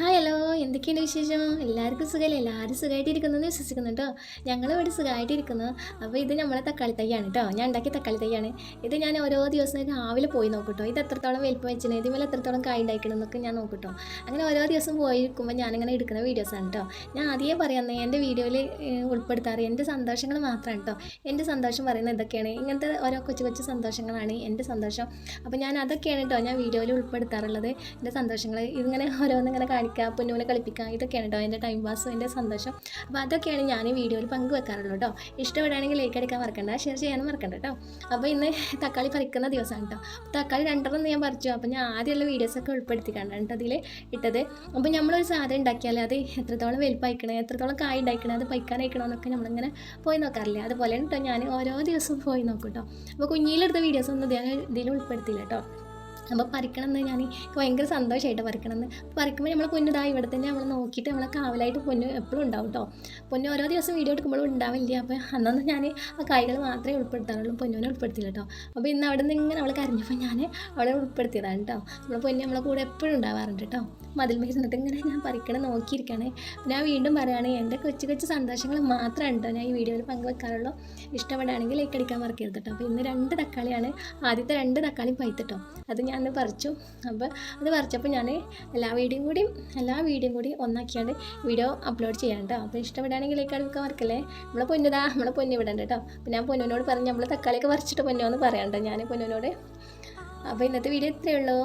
Hi hello എന്തൊക്കെയുണ്ട് വിശേഷം? എല്ലാവർക്കും സുഖമല്ലേ എല്ലാവരും സുഖമായിട്ടിരിക്കുന്നതെന്ന് വിശ്വസിക്കുന്നു കേട്ടോ ഞങ്ങളിവിടെ സുഖമായിട്ടിരിക്കുന്നു അപ്പോൾ ഇത് നമ്മളെ തക്കാളി തൈയാണ് കേട്ടോ ഞാൻ ഉണ്ടാക്കിയ തക്കാളി തൈയാണ്. ഇത് ഞാൻ ഓരോ ദിവസം രാവിലെ പോയി നോക്കും കേട്ടോ ഇത് എത്രത്തോളം വലിപ്പം വെച്ചിന്? ഇതിന്മേൽ എത്രത്തോളം കായ് ഉണ്ടാക്കണം എന്നൊക്കെ ഞാൻ നോക്കും കേട്ടോ അങ്ങനെ ഓരോ ദിവസം പോയിരിക്കുമ്പോൾ ഞാനിങ്ങനെ എടുക്കുന്ന വീഡിയോസാണ് കേട്ടോ ഞാൻ ആദ്യമേ പറയുന്നത് എന്റെ വീഡിയോയിൽ ഉൾപ്പെടുത്താറ്. എന്റെ സന്തോഷങ്ങൾ മാത്രമാണ് കേട്ടോ എന്റെ സന്തോഷം പറയുന്നത് ഇതൊക്കെയാണ് ഇങ്ങനത്തെ ഓരോ കൊച്ചു കൊച്ചു സന്തോഷങ്ങളാണ് എന്റെ സന്തോഷം. അപ്പോൾ ഞാൻ അതൊക്കെയാണ് കേട്ടോ ഞാൻ വീഡിയോയിൽ ഉൾപ്പെടുത്താറുള്ളത്. എന്റെ സന്തോഷങ്ങൾ ഇങ്ങനെ ഓരോന്നിങ്ങനെ കാണിക്കുക പൊന്നൂനെ കളിപ്പിക്കുക ഇതൊക്കെയാണ് കേട്ടോ എന്റെ ടൈം പാസ് എന്റെ സന്തോഷം. അപ്പോൾ അതൊക്കെയാണ് ഞാൻ ഈ വീഡിയോയിൽ പങ്കുവെക്കാറുള്ളൂ കേട്ടോ ഇഷ്ടപ്പെടുകയാണെങ്കിൽ ലൈക്ക് അടിക്കാൻ മറക്കണ്ട ഷെയർ ചെയ്യാനും മറക്കണ്ട കേട്ടോ അപ്പോൾ ഇന്ന് തക്കാളി പറിക്കുന്ന ദിവസമാണ് കേട്ടോ തക്കാളി രണ്ടെണ്ണം ഞാൻ പറിച്ചു. അപ്പോൾ ഞാൻ ആദ്യമുള്ള വീഡിയോസൊക്കെ ഉൾപ്പെടുത്തി കണ്ടാണ് കേട്ടോ അതിൽ ഇട്ടത്. അപ്പോൾ നമ്മളൊരു സാധനം ഉണ്ടാക്കിയാൽ അത് എത്രത്തോളം വലുപ്പമായിക്കണേ എത്രത്തോളം കായ് ഉണ്ടായിക്കണേ അത് പൈക്കാനായിക്കണോ എന്നൊക്കെ നമ്മളിങ്ങനെ പോയി നോക്കാറില്ലേ? അതുപോലെ കേട്ടോ ഞാൻ ഓരോ ദിവസവും പോയി നോക്കും കേട്ടോ അപ്പോൾ കുഞ്ഞിലെടുത്ത വീഡിയോസ് ഒന്നും ഇതിൽ ഉൾപ്പെടുത്തിയില്ല കേട്ടോ അപ്പോൾ പറിക്കണമെന്ന് ഞാൻ ഭയങ്കര സന്തോഷമായിട്ട് പറിക്കണമെന്ന്. പറിക്കുമ്പോൾ നമ്മൾ പൊന്നു ഇവിടെ തന്നെ നമ്മൾ നോക്കിയിട്ട് നമ്മളെ കാവലായിട്ട് പൊന്നു എപ്പോഴും ഉണ്ടാവും കേട്ടോ. പൊന്നു ഓരോ ദിവസം വീഡിയോ എടുക്കുമ്പോഴും ഉണ്ടാവില്ല. അപ്പോൾ അന്നൊന്നും ഞാൻ ആ കായ്കൾ മാത്രമേ ഉൾപ്പെടുത്താറുള്ളൂ പൊന്നുവിനെ ഉൾപ്പെടുത്തില്ല കേട്ടോ. അപ്പോൾ ഇന്ന് അവിടെ നിന്ന് ഇങ്ങനെ അവളെ കരഞ്ഞപ്പോൾ ഞാൻ അവളെ ഉൾപ്പെടുത്തിയതാണ് കേട്ടോ. നമ്മൾ പൊന്നു നമ്മളെ കൂടെ എപ്പോഴും ഉണ്ടാവാറുണ്ട് കേട്ടോ. മതിൽ ഇരുന്നിട്ട് ഇങ്ങനെ ഞാൻ പറിക്കണം നോക്കിയിരിക്കുകയാണ്. ഞാൻ വീണ്ടും പറയുകയാണ് എന്റെ കൊച്ചു കൊച്ചു സന്തോഷങ്ങൾ മാത്രമാണ് കേട്ടോ ഞാൻ ഈ വീഡിയോയിൽ പങ്കുവെക്കാറുള്ളൂ. ഇഷ്ടപ്പെടുകയാണെങ്കിൽ ലൈക്ക് അടിക്കാൻ മറക്കരുത് കേട്ടോ. അപ്പോൾ ഇന്ന് രണ്ട് തക്കാളിയാണ് ആദ്യത്തെ രണ്ട് തക്കാളി പൈത്തിട്ടോ അത് ഞാൻ പറിച്ചു. അപ്പോൾ അത് പറിച്ചപ്പോൾ ഞാൻ എല്ലാ വീഡിയോയും കൂടി എല്ലാ വീഡിയോയും കൂടി ഒന്നാക്കിയാണ്ട് വീഡിയോ അപ്ലോഡ് ചെയ്യാം കേട്ടോ അപ്പോൾ ഇഷ്ടപ്പെടുകയാണെങ്കിൽ ലൈക്ക് അടിക്കാൻ മറക്കല്ലേ? നമ്മളെ പൊന്നുതാ നമ്മളെ പൊന്നു ഇവിടെ കേട്ടോ അപ്പോൾ ഞാൻ പൊന്നിനോട് പറഞ്ഞ് നമ്മൾ തക്കാളിയൊക്കെ പറിച്ചിട്ട് പൊന്നോ എന്ന് പറയാം ഞാൻ പൊന്നിനോട് അപ്പോൾ ഇന്നത്തെ വീഡിയോ ഇത്രയേ ഉള്ളൂ.